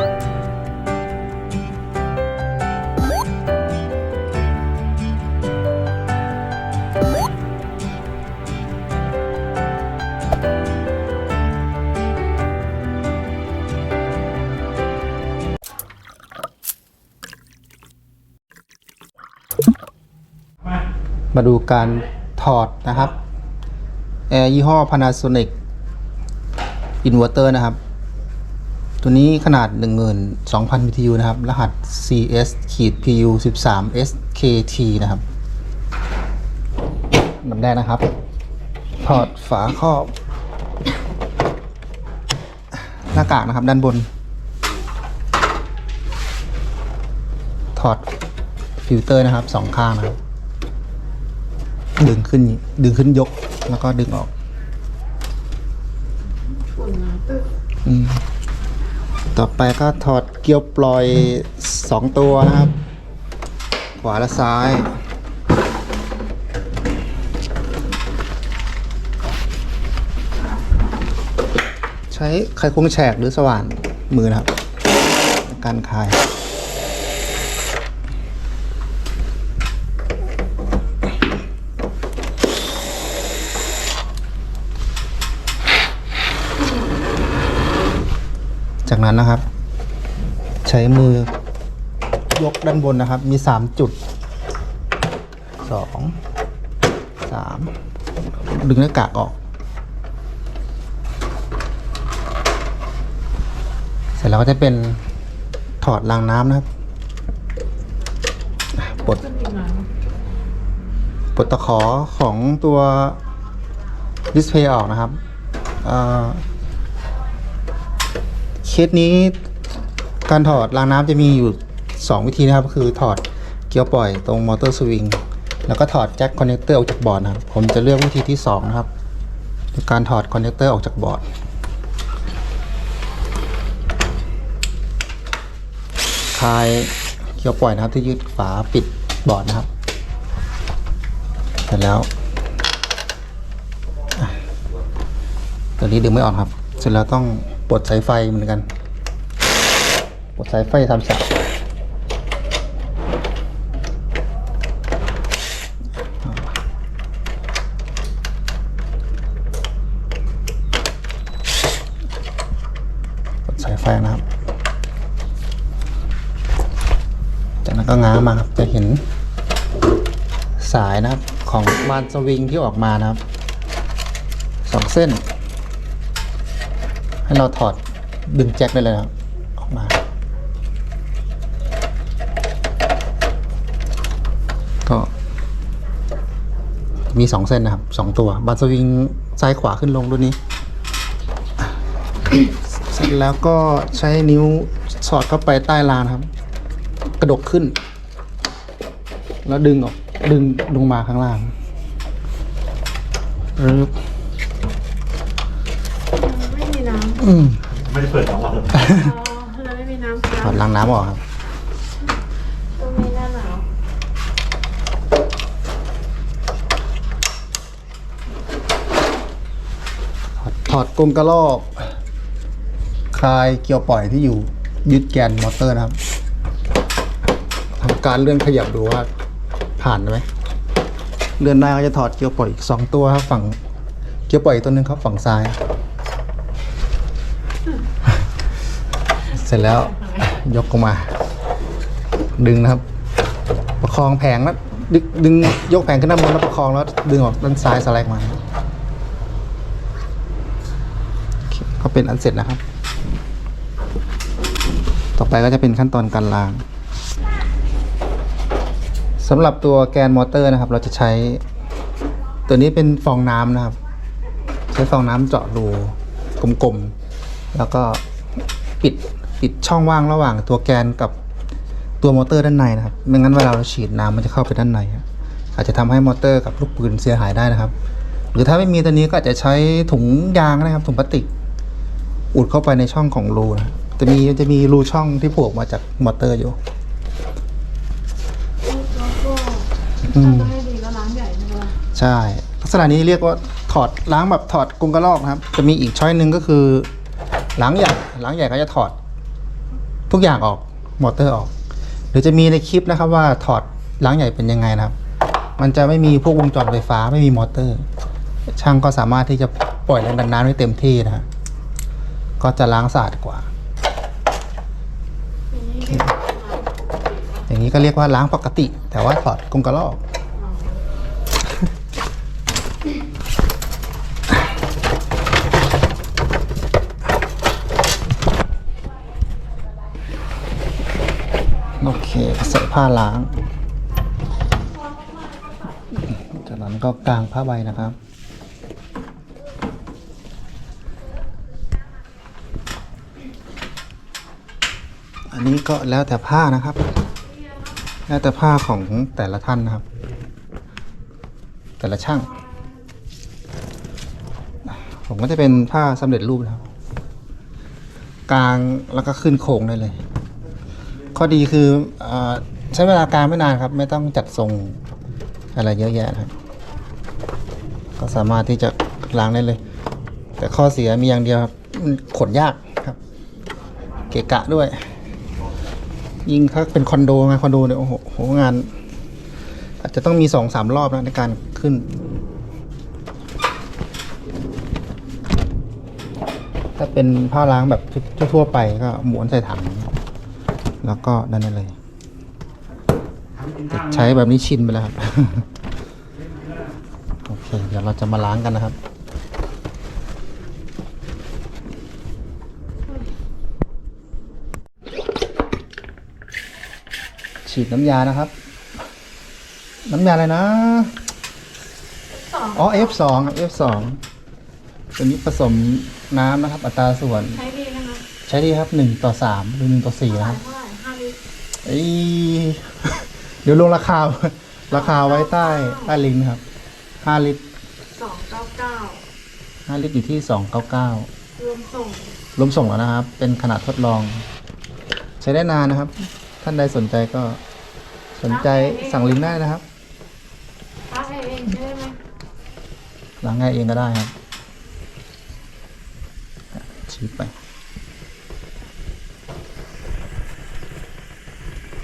มาดูการถอดนะครับ แอร์ยี่ห้อ Panasonic Inverter นะครับ ตัวนี้ขนาด 12,000 BTU นะครับ รหัส CS ขีด PU 13 SKT นะครับลำแรกนะครับถอดฝาครอบ หน้ากากนะครับด้านบน ถอดฟิลเตอร์นะครับสองข้างนะครับ ดึงขึ้นดึงขึ้นยกแล้วก็ดึงออกอืม ต่อไปก็ถอดเกลียวปล่อยสองตัวนะครับ ขวาและซ้ายใช้ไขควงแฉกหรือสว่านมือนะครับ การคลาย จากนั้นนะครับ ใช้มือยกด้านบนนะครับ มีสามจุดสองสามดึงหน้ากากออก เสร็จแล้วก็จะเป็นถอดรางน้ำนะครับปลดปลดตะขอของตัวดิสเพย์ออกนะครับอ่อเค สนี้การถอดรางน้ำจะมีอยู่ 2 วิธีนะครับ คือถอดเกียวปล่อยตรงมอเตอร์สวิงแล้วก็ถอดแจ็คคอนเนคเตอร์ออกจากบอร์ดนะครับผมจะเลือกวิธีที่ 2 นะครับการถอดคอนเนคเตอร์ออกจากบอร์ดคลายเกียวปล่อยนะครับที่ยึดฝาปิดบอร์ดนะครับ เสร็จแล้วตัวนี้ดึงไม่ออกครับ เสร็จแล้วต้อง ปลดสายไฟเหมือนกันปลดสายไฟทำสายปลดสายไฟนะครับ จากนั้นก็ง้างมาครับจะเห็นสายนะครับของบานสวิงที่ออกมานะครับสองเส้น ให้เราถอดดึงแจ็คได้เลยนะครับออกมา ก็มีสองเส้นนะครับสองตัว บัตสวิงซ้ายขวาขึ้นลงรุ่นนี้ เสร็จแล้วก็ใช้นิ้วสอดเข้าไปใต้รางครับ กระดกขึ้น แล้วดึงออก ดึงลงมาข้างล่างรึบ ไม่มีน้ำ อืมไม่ได้เปิดสองวันอ๋อเราไม่มีน้ำถอดรางน้ำออกครับตรงนี้หน้าหนาวถอดถอดกรงกระรอก คลายเกียวปล่อยที่อยู่ยึดแกนมอเตอร์นะครับทำการเลื่อนขยับดูว่าผ่านไหมเลื่อนได้ก็จะถอดเกียวปล่อยอีกสองตัวครับฝั่งเกียวปล่อยอีกตัวหนึ่งครับฝั่งซ้าย เสร็จแล้วยกออกมา ดึงนะครับ ประคองแผงแล้วดึงดึงยกแผงขึ้นด้านบนแล้วประคองแล้วดึงออกด้านซ้ายสไลด์มาก็เป็นอันเสร็จนะครับ ต่อไปก็จะเป็นขั้นตอนการล้างสำหรับตัวแกนมอเตอร์นะครับ เราจะใช้ตัวนี้เป็นฟองน้ำนะครับ ใช้ฟองน้ำเจาะรูกลมๆแล้วก็ปิด ปิดช่องว่างระหว่างตัวแกนกับตัวมอเตอร์ด้านในนะครับไม่งั้นเวลาเราฉีดน้ำมันจะเข้าไปด้านในครับอาจจะทำให้มอเตอร์กับลูกปืนเสียหายได้นะครับ หรือถ้าไม่มีตัวนี้ก็อาจจะใช้ถุงยางนะครับ ถุงพลาสติก อุดเข้าไปในช่องของรูนะจะมีจะมีรูช่องที่โผลออกมาจากมอเตอร์อยู่อืมใช่ ลักษณะนี้เรียกว่าถอดล้างแบบถอดกรงกระรอกนะครับ จะมีอีกช้อยหนึ่งก็คือล้างใหญ่ล้างใหญ่เขาจะถอด ทุกอย่างออกมอเตอร์ออก หรือจะมีในคลิปนะครับว่าถอดล้างใหญ่เป็นยังไงนะครับ มันจะไม่มีพวกวงจรไฟฟ้าไม่มีมอเตอร์ ช่างก็สามารถที่จะปล่อยแรงดันน้ำได้เต็มที่นะฮะก็จะล้างสะอาดกว่าอย่างนี้เรียกว่าล้างปกติปะอย่างนี้ก็เรียกว่าล้างปกติ แต่ว่าถอดกรงกระรอก โอเคใส่ผ้าล้าง จากนั้นก็กางผ้าใบนะครับอันนี้ก็แล้วแต่ผ้านะครับ แล้วแต่ผ้าของแต่ละท่านนะครับ แต่ละช่าง ผมก็จะเป็นผ้าสำเร็จรูปนะครับกางแล้วก็ขึ้นโครงได้เลย ข้อดีคืออใช้เวลาการไม่นานครับ ไม่ต้องจัดทรงอะไรเยอะแยะครับ ก็สามารถที่จะล้างได้เลย แต่ข้อเสียมีอย่างเดียวครับขนยากครับ เกะกะด้วย ยิ่งถ้าเป็นคอนโดงคอนโดเนี่ยโอ้โหโหงาน อาจจะต้องมีสองสามรอบนะในการขึ้นถ้าเป็นผ้าล้างแบบทั่วๆไปก็หมวนใส่ถัง แล้วก็นั่นนั่นเลย ใช้แบบนี้ชินไปแล้วครับ โอเค เดี๋ยวเราจะมาล้างกันนะครับฉีดน้ำยานะครับ น้ำยาอะไรนะสองอ๋อ F2 ครับ F2 ตัวนี้ผสมน้ำนะครับ อัตราส่วน ใช้ดีนะคะใช้ดีครับ1ต่อ3หรือ1ต่อ4นะครับ เอ้ยเดี๋ยวลงราคา ราคาไว้ใต้ใต้ลิงก์นะครับ5ลิตรสองเก้าเก้า5ลิตรอยู่ที่299รวมส่งรวมส่งแล้วนะครับ เป็นขนาดทดลอง ใช้ได้นานนะครับ ท่านใดสนใจก็สนใจสั่งลิงก์ได้นะครับพักเองใช่ไหมล้างง่ายเองก็ได้ครับชีดไป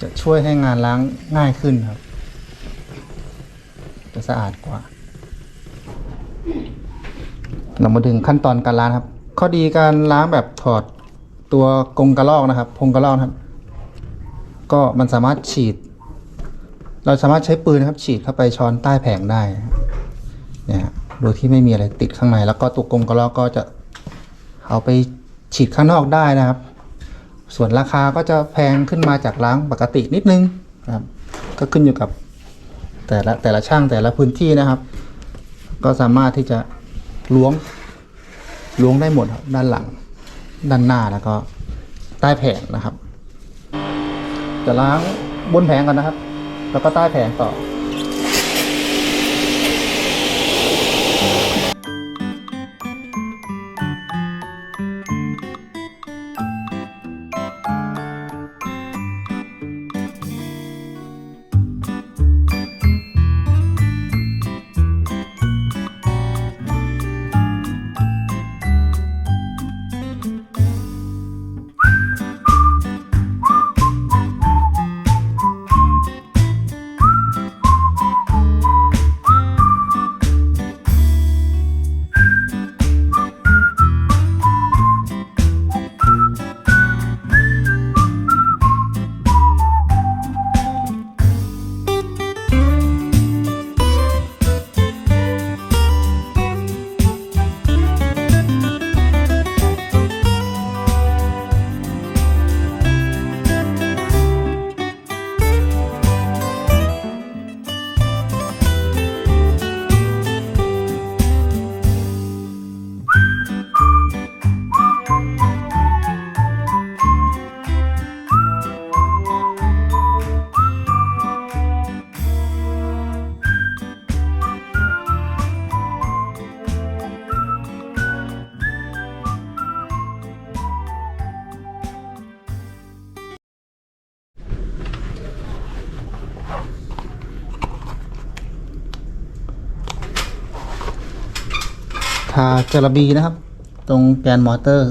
จะช่วยให้งานล้างง่ายขึ้นครับ จะสะอาดกว่า เรามาถึงขั้นตอนการล้างครับ ข้อดีการล้างแบบถอดตัวกรงกระรอกนะครับ พงกระรอกครับ ก็มันสามารถฉีด เราสามารถใช้ปืนนะครับ ฉีดเข้าไปช้อนใต้แผงได้นะครับเนี่ยโดยที่ไม่มีอะไรติดข้างใน แล้วก็ตัวกรงกระรอกก็จะเอาไปฉีดข้างนอกได้นะครับ ส่วนราคาก็จะแพงขึ้นมาจากล้างปกตินิดนึงนะครับ ก็ขึ้นอยู่กับแต่ละแต่ละช่างแต่ละพื้นที่นะครับ ก็สามารถที่จะล้วงล้วงได้หมดครับด้านหลัง ด้านหน้าแล้วก็ใต้แผงนะครับ จะล้างบนแผงก่อนนะครับ แล้วก็ใต้แผงต่อ ทาจระบีนะครับ ตรงแกนมอเตอร์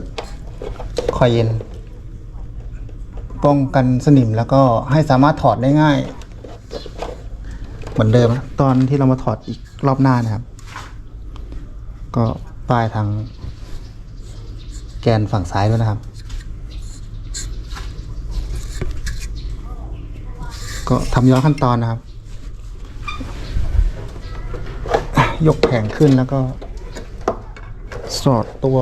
คอยเย็น ป้องกันสนิมแล้วก็ให้สามารถถอดได้ง่าย เหมือนเดิมนะตอนที่เรามาถอดอีกรอบหน้านะครับ ก็ป้ายทางแกนฝั่งซ้ายด้วยนะครับ ก็ทำย้อนขั้นตอนนะครับ ยกแผงขึ้นแล้วก็ สอดตัว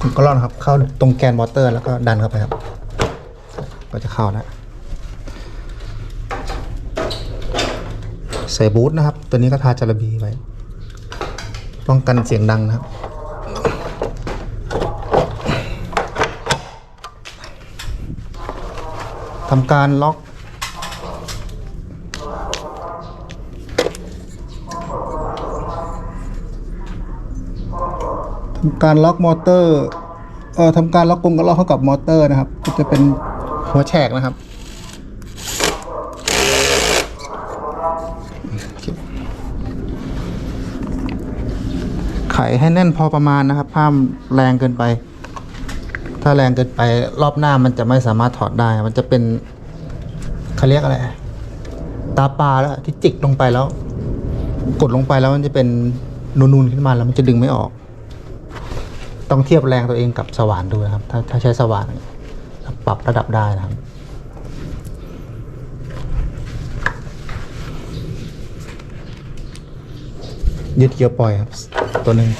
ถุงกลอนครับ เข้าตรงแกนมอเตอร์แล้วก็ดันเข้าไปครับ ก็จะเข้าแล้วใส่บูทนะครับ ตัวนี้ก็ทาจาระบีไว้ ป้องกันเสียงดังนะครับทำการล็อก การล็อกมอเตอร์เอ่อทำการล็อกกรงกระล็อกเข้ากับมอเตอร์นะครับ ก็จะเป็นหัวแฉกนะครับไขให้แน่นพอประมาณนะครับห้ามแรงเกินไป ถ้าแรงเกินไปรอบหน้ามันจะไม่สามารถถอดได้ มันจะเป็นเขาเรียกอะไร ตาปลาแล้วที่จิกลงไปแล้ว กดลงไปแล้วมันจะเป็นนูนๆขึ้นมาแล้วมันจะดึงไม่ออก ต้องเทียบแรงตัวเองกับสว่านดูนะครับ ถ้าถ้าใช้สว่านปรับระดับได้นะครับยึดเกียร์ปล่อยครับ ตัวหนึ่ง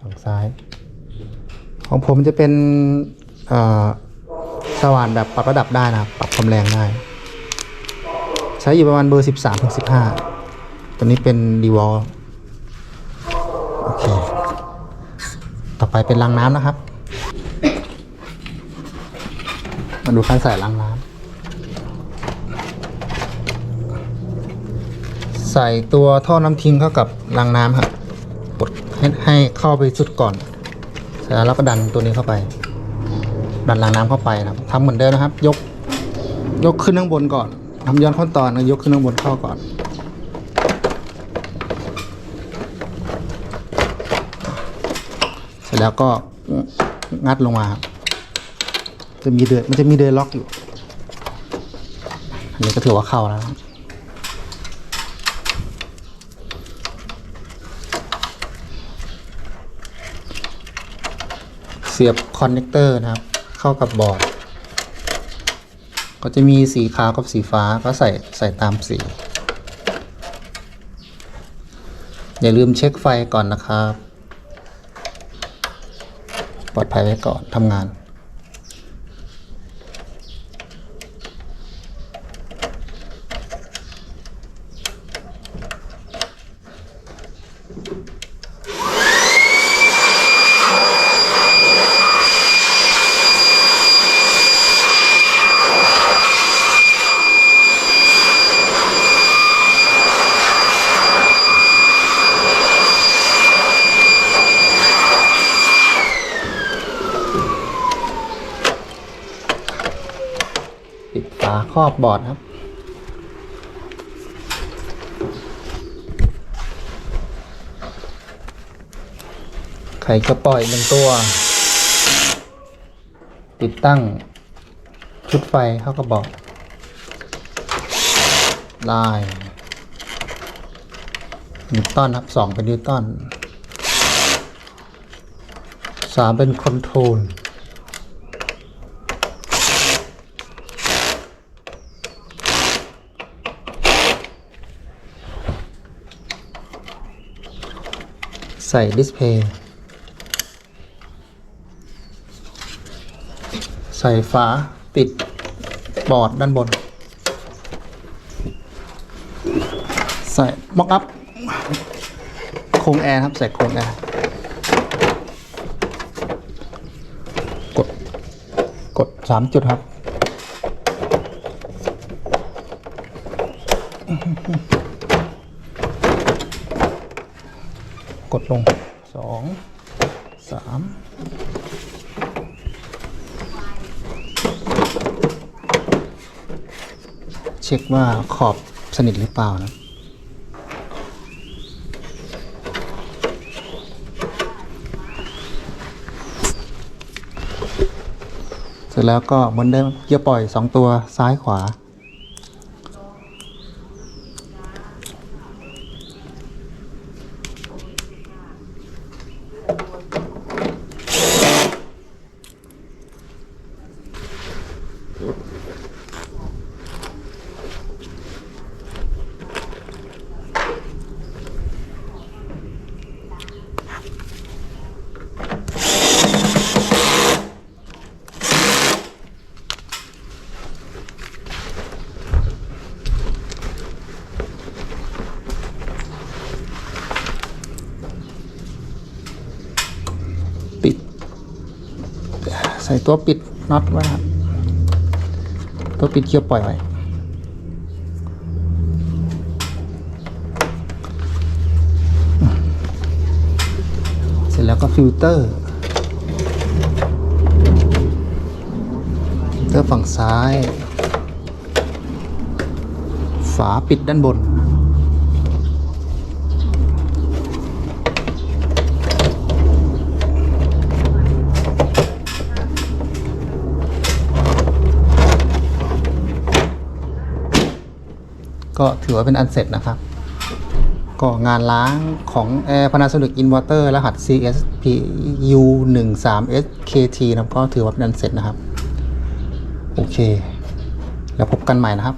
ฝั่งซ้าย ของผมจะเป็นสว่านแบบปรับระดับได้นะครับ ปรับความแรงได้ ใช้อยู่ประมาณเบอร์สิบสามถึงสิบห้าตัวนี้เป็นดีวอลโอเค ไปเป็นรางน้ำนะครับ มาดูการใส่รางน้ำใส่ตัวท่อน้ำทิ้งเข้ากับรางน้ำครับกดให้ให้เข้าไปสุดก่อนเสร็จแล้วก็ดันตัวนี้เข้าไป ดันรางน้ำเข้าไปนะครับทำเหมือนเดิมนะครับ ยกยกขึ้นข้างบนก่อนทำย้อนขั้นตอนนะยกขึ้นข้างบนเข้าก่อน เส ร็จแล้วก็งัดลงมาครับจะมีเดือยมันจะมีเดือยล็อกอยู่ อันนี้ก็ถือว่าเข้าแล้วเสียบคอนเนคเตอร์นะครับ เข้ากับบอร์ด ก็จะมีสีขาวกับสีฟ้าก็ใส่ใส่ตามสี อย่าลืมเช็คไฟก่อนนะครับ ปลอดภัยไว้ก่อนทำงาน ปิดฝาครอบบอร์ดครับ ไข่กระป๋อยหนึ่งตัว ติดตั้งชุดไฟเข้ากระบอกได้นิวตันครับสองเป็นนิวตันสามเป็นคอนโทรล ใส่ดิสเพย์ใส่ฝาปิดบอร์ดด้านบน ใส่ม็อกอัพโครงแอร์ครับใส่โครงแอร์กด กดสามจุดครับ กดลงสองสามเช็คว่าขอบสนิทหรือเปล่านะเสร็จแล้วก็เหมือนเดิมเกียร์ปล่อย 2 ตัวซ้ายขวา ปิด ใส่ตัวปิดน็อตไว้ครับตัวปิดเกียร์ปล่อยไว้เสร็จแล้วก็ฟิลเตอร์ฟิลเตอร์ฝั่งซ้าย ฝาปิดด้านบน ก็ถือว่าเป็นอันเสร็จนะครับ ก็งานล้างของ Air Panasonic Inverter รหัส CSPU 1 3 SKT นะก็ถือว่าเป็นอันเสร็จนะครับ โอเค แล้วพบกันใหม่นะครับ